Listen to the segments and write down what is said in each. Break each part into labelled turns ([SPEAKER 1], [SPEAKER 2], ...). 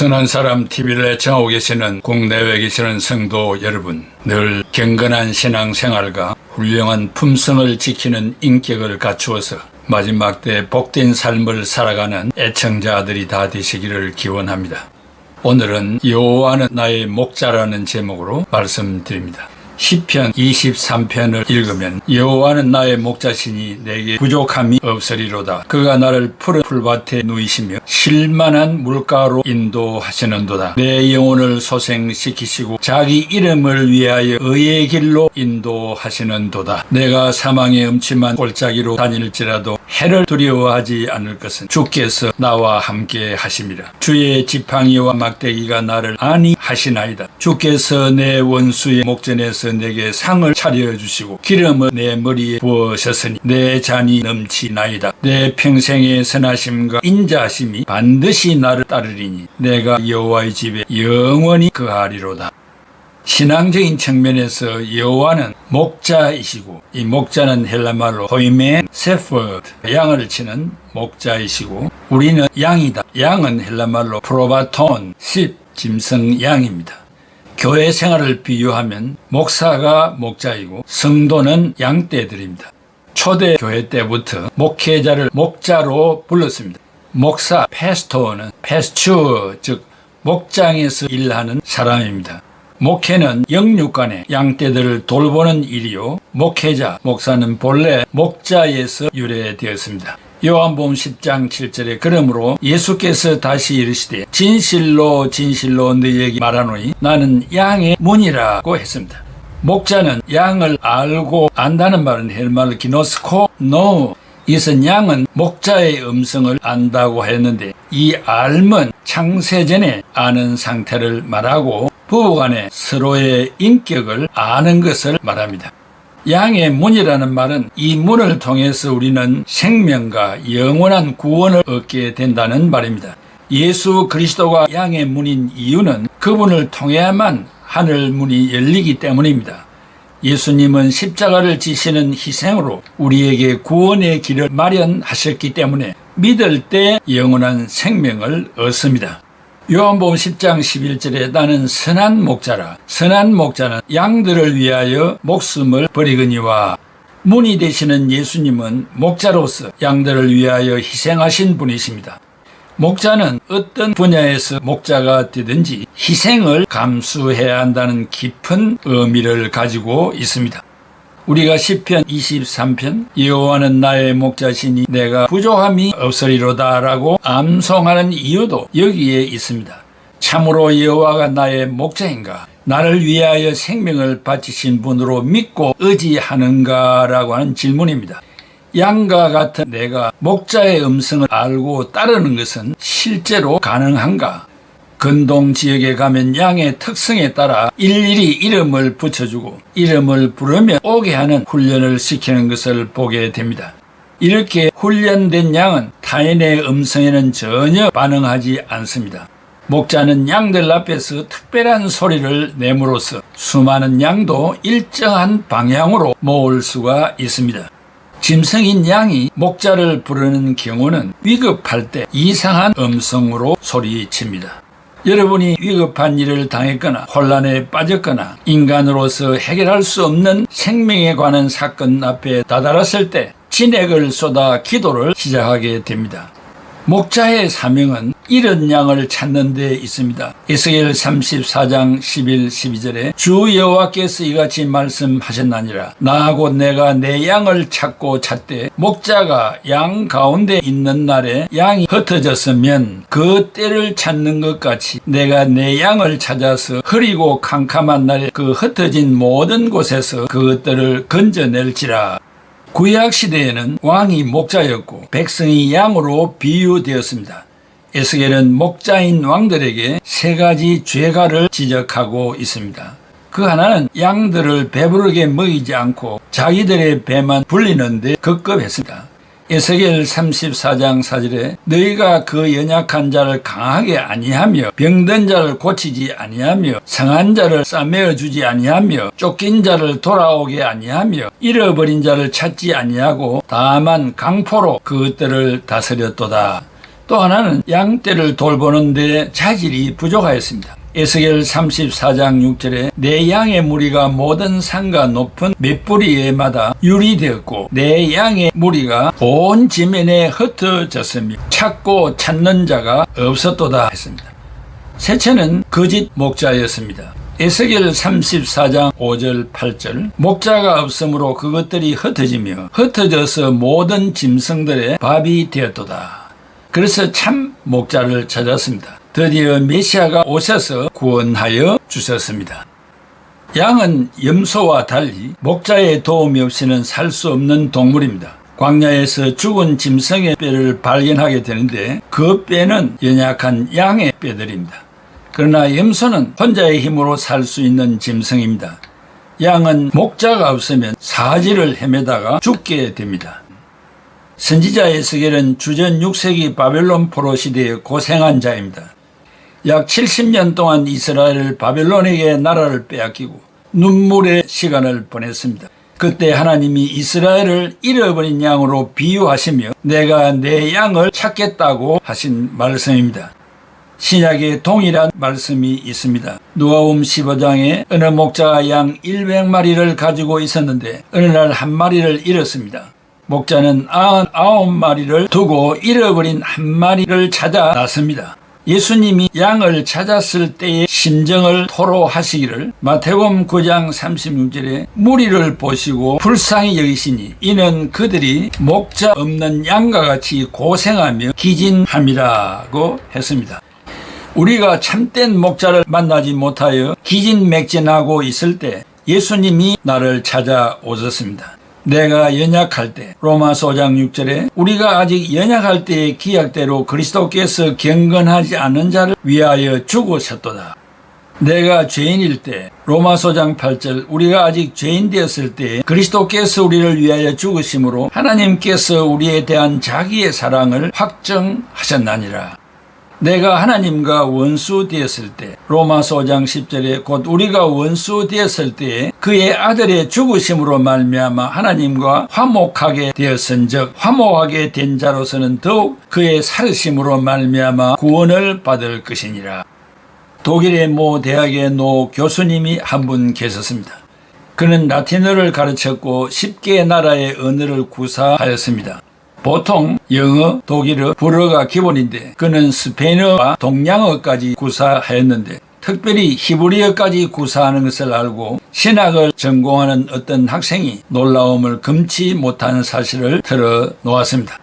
[SPEAKER 1] 선한 사람 TV를 애청하고 계시는 국내외 계시는 성도 여러분, 늘 경건한 신앙생활과 훌륭한 품성을 지키는 인격을 갖추어서 마지막 때 복된 삶을 살아가는 애청자들이 다 되시기를 기원합니다. 오늘은 여호와는 나의 목자라는 제목으로 말씀드립니다. 시편 23편을 읽으면 여호와는 나의 목자시니 내게 부족함이 없으리로다. 그가 나를 푸른 풀밭에 누이시며 실만한 물가로 인도하시는도다. 내 영혼을 소생시키시고 자기 이름을 위하여 의의 길로 인도하시는도다. 내가 사망의 음침한 골짜기로 다닐지라도 해를 두려워하지 않을 것은 주께서 나와 함께 하심이라. 주의 지팡이와 막대기가 나를 안위 하시나이다. 주께서 내 원수의 목전에서 내게 상을 차려 주시고 기름을 내 머리에 부으셨으니 내 잔이 넘치나이다. 내 평생의 선하심과 인자하심이 반드시 나를 따르리니 내가 여호와의 집에 영원히 거하리로다. 신앙적인 측면에서 여호와는 목자이시고 이 목자는 헬라말로 호이멘 세퍼드 양을 치는 목자이시고 우리는 양이다. 양은 헬라말로 프로바톤 십 짐승 양입니다. 교회 생활을 비유하면 목사가 목자이고 성도는 양떼들입니다. 초대 교회 때부터 목회자를 목자로 불렀습니다. 목사 페스토는 페스츄어 즉 목장에서 일하는 사람입니다. 목회는 영육간의 양떼들을 돌보는 일이요. 목회자, 목사는 본래 목자에서 유래되었습니다. 요한복음 10장 7절에 그러므로 예수께서 다시 이르시되 진실로 진실로 너희에게 말하노니 나는 양의 문이라고 했습니다. 목자는 양을 알고 안다는 말은 헬말 기노스코 노 이것은 양은 목자의 음성을 안다고 했는데 이 알은 창세전에 아는 상태를 말하고 부부간에 서로의 인격을 아는 것을 말합니다. 양의 문이라는 말은 이 문을 통해서 우리는 생명과 영원한 구원을 얻게 된다는 말입니다. 예수 그리스도가 양의 문인 이유는 그분을 통해야만 하늘 문이 열리기 때문입니다. 예수님은 십자가를 지시는 희생으로 우리에게 구원의 길을 마련하셨기 때문에 믿을 때 영원한 생명을 얻습니다. 요한복음 10장 11절에 나는 선한 목자라. 선한 목자는 양들을 위하여 목숨을 버리거니와 문이 되시는 예수님은 목자로서 양들을 위하여 희생하신 분이십니다. 목자는 어떤 분야에서 목자가 되든지 희생을 감수해야 한다는 깊은 의미를 가지고 있습니다. 우리가 시편 23편 여호와는 나의 목자시니 내가 부족함이 없으리로다라고 암송하는 이유도 여기에 있습니다. 참으로 여호와가 나의 목자인가? 나를 위하여 생명을 바치신 분으로 믿고 의지하는가라고 하는 질문입니다. 양과 같은 내가 목자의 음성을 알고 따르는 것은 실제로 가능한가? 근동 지역에 가면 양의 특성에 따라 일일이 이름을 붙여주고 이름을 부르며 오게 하는 훈련을 시키는 것을 보게 됩니다. 이렇게 훈련된 양은 타인의 음성에는 전혀 반응하지 않습니다. 목자는 양들 앞에서 특별한 소리를 내므로써 수많은 양도 일정한 방향으로 모을 수가 있습니다. 짐승인 양이 목자를 부르는 경우는 위급할 때 이상한 음성으로 소리칩니다. 여러분이 위급한 일을 당했거나 혼란에 빠졌거나 인간으로서 해결할 수 없는 생명에 관한 사건 앞에 다다랐을 때 진액을 쏟아 기도를 시작하게 됩니다. 목자의 사명은 이런 양을 찾는 데 있습니다. 에스겔 34장 11, 12절에 주 여호와께서 이같이 말씀하셨나니라 나하고 내가 내 양을 찾고 찾되 목자가 양 가운데 있는 날에 양이 흩어졌으면 그 때를 찾는 것 같이 내가 내 양을 찾아서 흐리고 캄캄한 날에 그 흩어진 모든 곳에서 그것들을 건져낼지라 구약 시대에는 왕이 목자였고 백성이 양으로 비유되었습니다. 에스겔은 목자인 왕들에게 세 가지 죄가를 지적하고 있습니다. 그 하나는 양들을 배부르게 먹이지 않고 자기들의 배만 불리는데 급급했습니다. 에스겔 34장 4절에 너희가 그 연약한 자를 강하게 아니하며 병든 자를 고치지 아니하며 성한 자를 싸매어 주지 아니하며 쫓긴 자를 돌아오게 아니하며 잃어버린 자를 찾지 아니하고 다만 강포로 그것들을 다스렸도다. 또 하나는 양떼를 돌보는데 자질이 부족하였습니다. 에스겔 34장 6절에 내 양의 무리가 모든 산과 높은 몇 뿌리에마다 유리되었고 내 양의 무리가 온 지면에 흩어졌으며 찾고 찾는 자가 없었도다 했습니다. 셋째는 거짓 목자였습니다. 에스겔 34장 5절 8절 목자가 없으므로 그것들이 흩어지며 흩어져서 모든 짐승들의 밥이 되었도다. 그래서 참 목자를 찾았습니다. 드디어 메시아가 오셔서 구원하여 주셨습니다. 양은 염소와 달리 목자의 도움이 없이는 살 수 없는 동물입니다. 광야에서 죽은 짐승의 뼈를 발견하게 되는데 그 뼈는 연약한 양의 뼈들입니다. 그러나 염소는 혼자의 힘으로 살 수 있는 짐승입니다. 양은 목자가 없으면 사지를 헤매다가 죽게 됩니다. 선지자 에스겔은 주전 6세기 바벨론 포로 시대에 고생한 자입니다. 약 70년 동안 이스라엘을 바벨론에게 나라를 빼앗기고 눈물의 시간을 보냈습니다. 그때 하나님이 이스라엘을 잃어버린 양으로 비유하시며 내가 내 양을 찾겠다고 하신 말씀입니다. 신약에 동일한 말씀이 있습니다. 누가음 15장에 어느 목자가 양 100마리를 가지고 있었는데 어느 날 한 마리를 잃었습니다. 목자는 99마리를 두고 잃어버린 한 마리를 찾아 났습니다. 예수님이 양을 찾았을 때의 심정을 토로하시기를 마태복음 9장 36절에 무리를 보시고 불쌍히 여기시니 이는 그들이 목자 없는 양과 같이 고생하며 기진함이라고 했습니다. 우리가 참된 목자를 만나지 못하여 기진맥진하고 있을 때 예수님이 나를 찾아오셨습니다. 내가 연약할 때 로마서 5장 6절에 우리가 아직 연약할 때의 기약대로 그리스도께서 경건하지 않은 자를 위하여 죽으셨도다. 내가 죄인일 때 로마서 장 8절 우리가 아직 죄인 되었을 때 그리스도께서 우리를 위하여 죽으심으로 하나님께서 우리에 대한 자기의 사랑을 확정하셨나니라. 내가 하나님과 원수 되었을 때 로마서 5장 10절에 곧 우리가 원수 되었을 때에 그의 아들의 죽으심으로 말미암아 하나님과 화목하게 되었은즉 화목하게 된 자로서는 더욱 그의 살으심으로 말미암아 구원을 받을 것이니라. 독일의 모 대학의 노 교수님이 한 분 계셨습니다. 그는 라틴어를 가르쳤고 10개 나라의 언어를 구사하였습니다. 보통 영어, 독일어, 불어가 기본인데 그는 스페인어와 동양어까지 구사하였는데 특별히 히브리어까지 구사하는 것을 알고 신학을 전공하는 어떤 학생이 놀라움을 금치 못하는 사실을 들어 놓았습니다.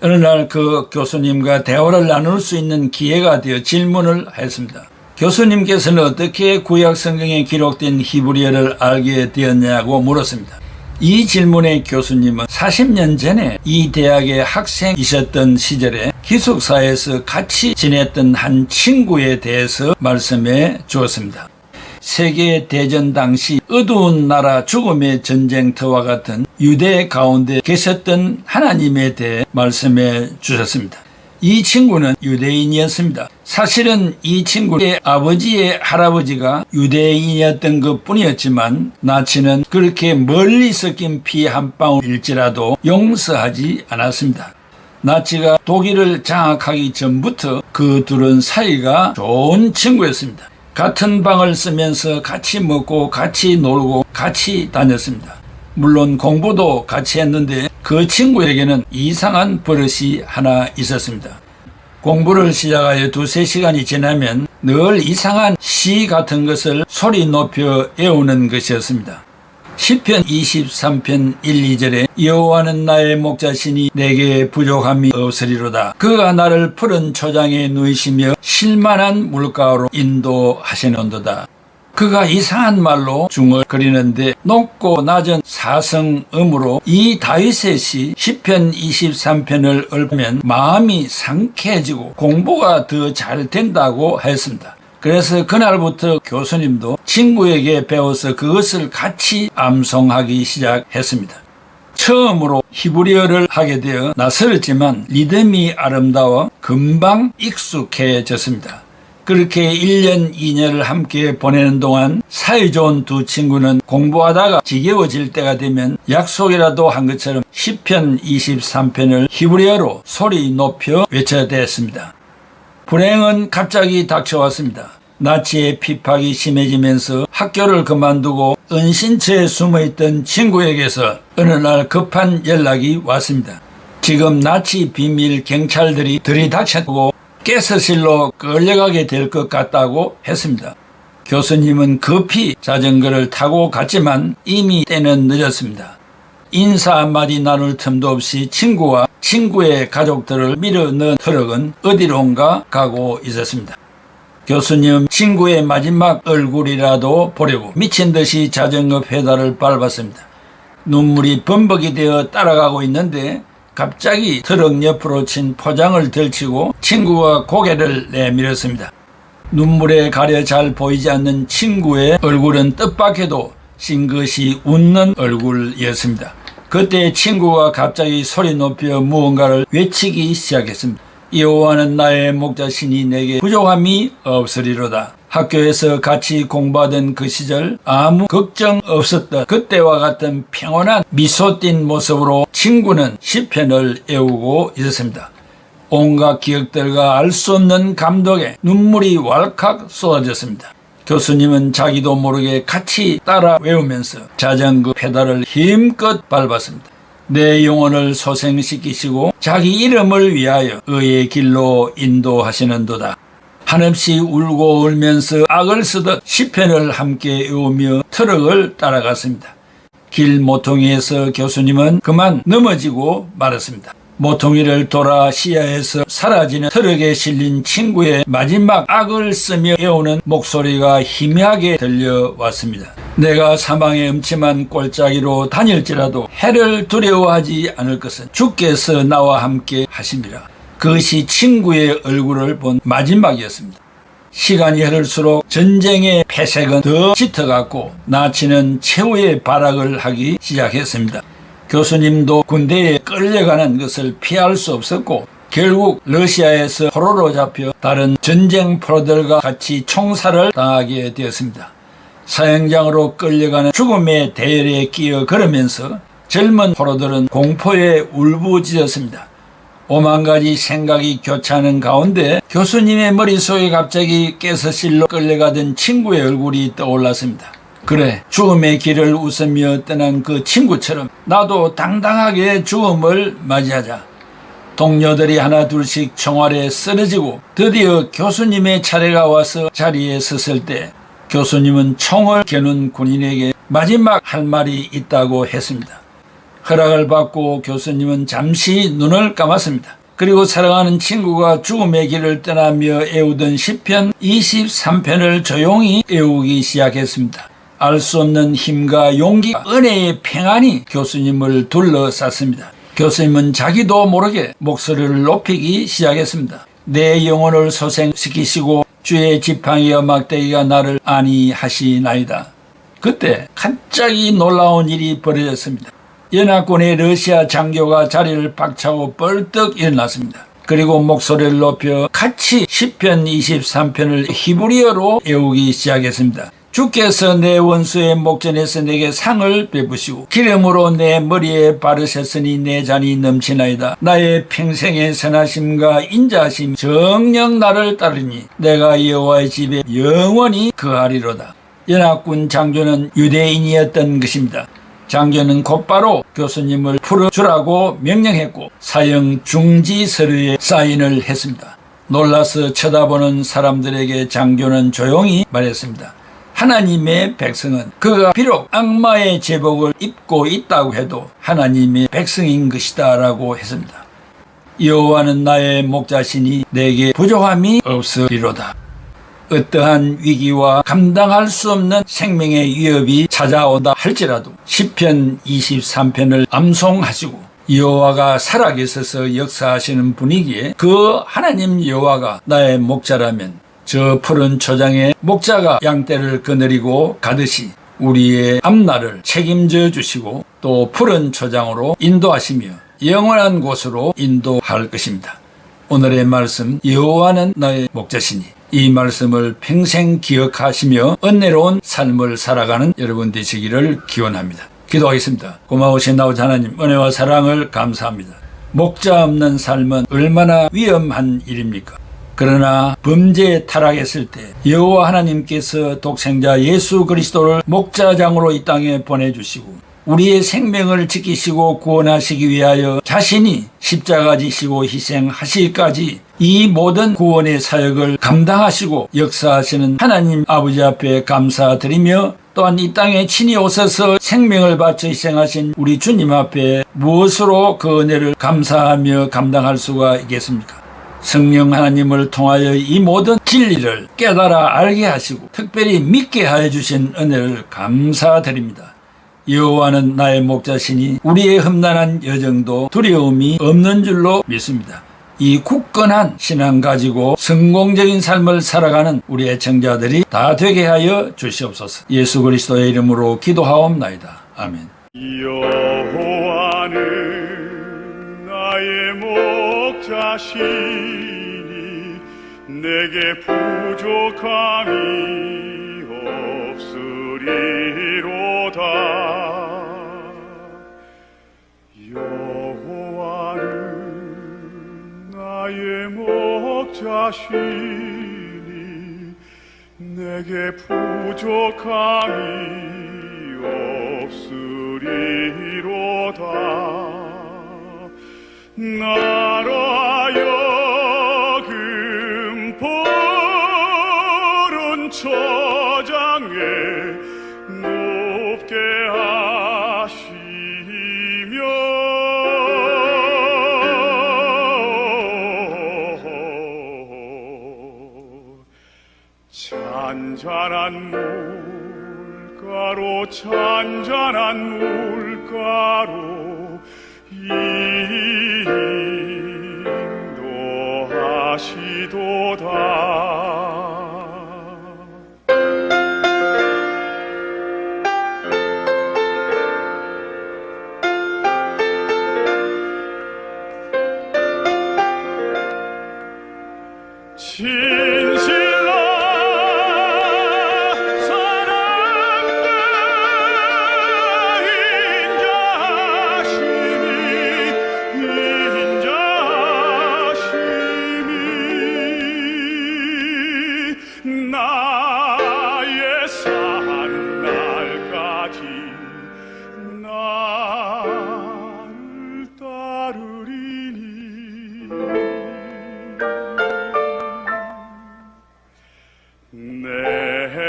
[SPEAKER 1] 어느 날 그 교수님과 대화를 나눌 수 있는 기회가 되어 질문을 했습니다. 교수님께서는 어떻게 구약 성경에 기록된 히브리어를 알게 되었냐고 물었습니다. 이 질문에 교수님은 40년 전에 이 대학의 학생이셨던 시절에 기숙사에서 같이 지냈던 한 친구에 대해서 말씀해 주었습니다. 세계 대전 당시 어두운 나라 죽음의 전쟁터와 같은 유대 가운데 계셨던 하나님에 대해 말씀해 주셨습니다. 이 친구는 유대인이었습니다. 사실은 이 친구의 아버지의 할아버지가 유대인이었던 것 뿐이었지만 나치는 그렇게 멀리 섞인 피 한 방울일지라도 용서하지 않았습니다. 나치가 독일을 장악하기 전부터 그 둘은 사이가 좋은 친구였습니다. 같은 방을 쓰면서 같이 먹고 같이 놀고 같이 다녔습니다. 물론 공부도 같이 했는데 그 친구에게는 이상한 버릇이 하나 있었습니다. 공부를 시작하여 두세 시간이 지나면 늘 이상한 시 같은 것을 소리 높여 외우는 것이었습니다. 10편 23편 1, 2절에 여호와는 나의 목자시니 내게 부족함이 없으리로다. 그가 나를 푸른 초장에 누이시며 실만한 물가로 인도하시는도다. 그가 이상한 말로 중얼거리는데 높고 낮은 사성음으로 이 다윗의 시 10편 23편을 읊으면 마음이 상쾌해지고 공부가 더 잘 된다고 했습니다. 그래서 그날부터 교수님도 친구에게 배워서 그것을 같이 암송하기 시작했습니다. 처음으로 히브리어를 하게 되어 낯설었지만 리듬이 아름다워 금방 익숙해졌습니다. 그렇게 1년, 2년을 함께 보내는 동안 사이 좋은 두 친구는 공부하다가 지겨워질 때가 되면 약속이라도 한 것처럼 10편, 23편을 히브리어로 소리 높여 외쳐대었습니다. 불행은 갑자기 닥쳐왔습니다. 나치의 핍박이 심해지면서 학교를 그만두고 은신처에 숨어있던 친구에게서 어느 날 급한 연락이 왔습니다. 지금 나치 비밀 경찰들이 들이닥쳤고 가스실로 끌려가게 될 것 같다고 했습니다. 교수님은 급히 자전거를 타고 갔지만 이미 때는 늦었습니다. 인사 한마디 나눌 틈도 없이 친구와 친구의 가족들을 밀어 넣은 트럭은 어디론가 가고 있었습니다. 교수님 친구의 마지막 얼굴이라도 보려고 미친 듯이 자전거 페달을 밟았습니다. 눈물이 범벅이 되어 따라가고 있는데 갑자기 트럭 옆으로 친 포장을 들치고 친구가 고개를 내밀었습니다. 눈물에 가려 잘 보이지 않는 친구의 얼굴은 뜻밖에도 싱긋이 웃는 얼굴이었습니다. 그때 친구가 갑자기 소리 높여 무언가를 외치기 시작했습니다. 여호와는 나의 목자신이 내게 부족함이 없으리로다. 학교에서 같이 공부하던 그 시절 아무 걱정 없었던 그때와 같은 평온한 미소 띤 모습으로 친구는 시편을 외우고 있었습니다. 온갖 기억들과 알 수 없는 감동에 눈물이 왈칵 쏟아졌습니다. 교수님은 자기도 모르게 같이 따라 외우면서 자전거 페달을 힘껏 밟았습니다. 내 영혼을 소생시키시고 자기 이름을 위하여 의의 길로 인도하시는도다. 한없이 울고 울면서 악을 쓰듯 시편을 함께 외우며 트럭을 따라갔습니다. 길 모퉁이에서 교수님은 그만 넘어지고 말았습니다. 모퉁이를 돌아 시야에서 사라지는 트럭에 실린 친구의 마지막 악을 쓰며 외우는 목소리가 희미하게 들려왔습니다. 내가 사망의 음침한 골짜기로 다닐지라도 해를 두려워하지 않을 것은 주께서 나와 함께 하심이라. 그것이 친구의 얼굴을 본 마지막이었습니다. 시간이 흐를수록 전쟁의 폐색은 더 짙어갔고 나치는 최후의 발악을 하기 시작했습니다. 교수님도 군대에 끌려가는 것을 피할 수 없었고 결국 러시아에서 포로로 잡혀 다른 전쟁 프로들과 같이 총살을 당하게 되었습니다. 사형장으로 끌려가는 죽음의 대열에 끼어 걸으면서 젊은 포로들은 공포에 울부짖었습니다. 오만 가지 생각이 교차하는 가운데 교수님의 머릿속에 갑자기 깨서실로 끌려가던 친구의 얼굴이 떠올랐습니다. 그래, 죽음의 길을 웃으며 떠난 그 친구처럼 나도 당당하게 죽음을 맞이하자. 동료들이 하나 둘씩 총알에 쓰러지고 드디어 교수님의 차례가 와서 자리에 섰을 때 교수님은 총을 겨눈 군인에게 마지막 할 말이 있다고 했습니다. 허락을 받고 교수님은 잠시 눈을 감았습니다. 그리고 사랑하는 친구가 죽음의 길을 떠나며 애우던 시편 23편을 조용히 애우기 시작했습니다. 알 수 없는 힘과 용기, 은혜의 평안이 교수님을 둘러쌌습니다. 교수님은 자기도 모르게 목소리를 높이기 시작했습니다. 내 영혼을 소생시키시고 주의 지팡이와 막대기가 나를 아니하시나이다. 그때 갑자기 놀라운 일이 벌어졌습니다. 연합군의 러시아 장교가 자리를 박차고 벌떡 일어났습니다. 그리고 목소리를 높여 같이 10편 23편을 히브리어로 외우기 시작했습니다. 주께서 내 원수의 목전에서 내게 상을 베푸시고 기름으로 내 머리에 바르셨으니 내 잔이 넘치나이다. 나의 평생의 선하심과 인자하심 정녕 나를 따르니 내가 여호와의 집에 영원히 거하리로다. 연합군 장교는 유대인이었던 것입니다. 장교는 곧바로 교수님을 풀어주라고 명령했고 사형 중지 서류에 사인을 했습니다. 놀라서 쳐다보는 사람들에게 장교는 조용히 말했습니다. 하나님의 백성은 그가 비록 악마의 제복을 입고 있다고 해도 하나님의 백성인 것이다 라고 했습니다. 여호와는 나의 목자시니 내게 부족함이 없으리로다. 어떠한 위기와 감당할 수 없는 생명의 위협이 찾아온다 할지라도 10편 23편을 암송하시고 여호와가 살아계셔서 역사하시는 분위기에 그 하나님 여호와가 나의 목자라면 저 푸른 초장에 목자가 양떼를 거느리고 가듯이 우리의 앞날을 책임져 주시고 또 푸른 초장으로 인도하시며 영원한 곳으로 인도할 것입니다. 오늘의 말씀 여호와는 나의 목자시니 이 말씀을 평생 기억하시며 은혜로운 삶을 살아가는 여러분 되시기를 기원합니다. 기도하겠습니다. 고마우신 아버지 하나님 은혜와 사랑을 감사합니다. 목자 없는 삶은 얼마나 위험한 일입니까? 그러나 범죄에 타락했을 때 여호와 하나님께서 독생자 예수 그리스도를 목자장으로 이 땅에 보내주시고 우리의 생명을 지키시고 구원하시기 위하여 자신이 십자가 지시고 희생하실까지 이 모든 구원의 사역을 감당하시고 역사하시는 하나님 아버지 앞에 감사드리며 또한 이 땅에 친히 오셔서 생명을 바쳐 희생하신 우리 주님 앞에 무엇으로 그 은혜를 감사하며 감당할 수가 있겠습니까? 성령 하나님을 통하여 이 모든 진리를 깨달아 알게 하시고 특별히 믿게 하여 주신 은혜를 감사드립니다. 여호와는 나의 목자시니 우리의 험난한 여정도 두려움이 없는 줄로 믿습니다. 이 굳건한 신앙 가지고 성공적인 삶을 살아가는 우리 애청자들이 다 되게 하여 주시옵소서. 예수 그리스도의 이름으로 기도하옵나이다. 아멘.
[SPEAKER 2] 여호와는 나의 목자시니 내게 부족함이 없으리 목자시니 내게 부족함이 없으리로다. 나라여금 푸른 초장에 높게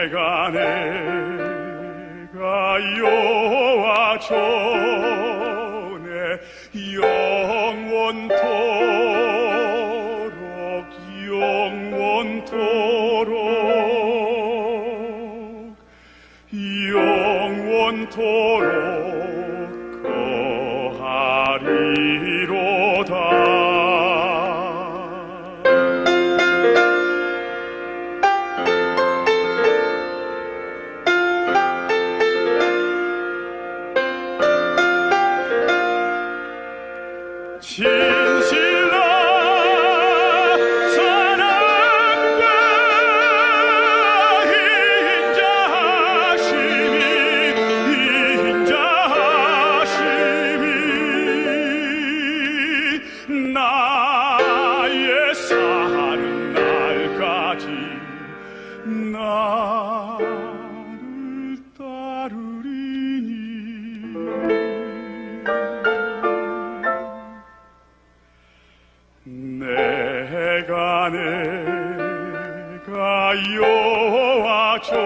[SPEAKER 2] 내가 내가 여호와 전에 영원토록 영원토록 영원토록 진 여호와 전에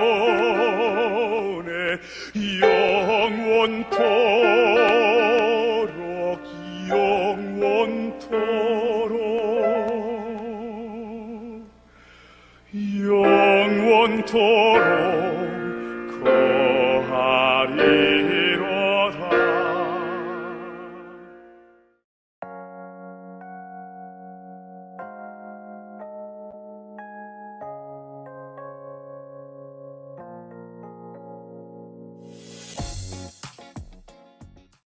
[SPEAKER 2] 영원토록 영원토록 영원토록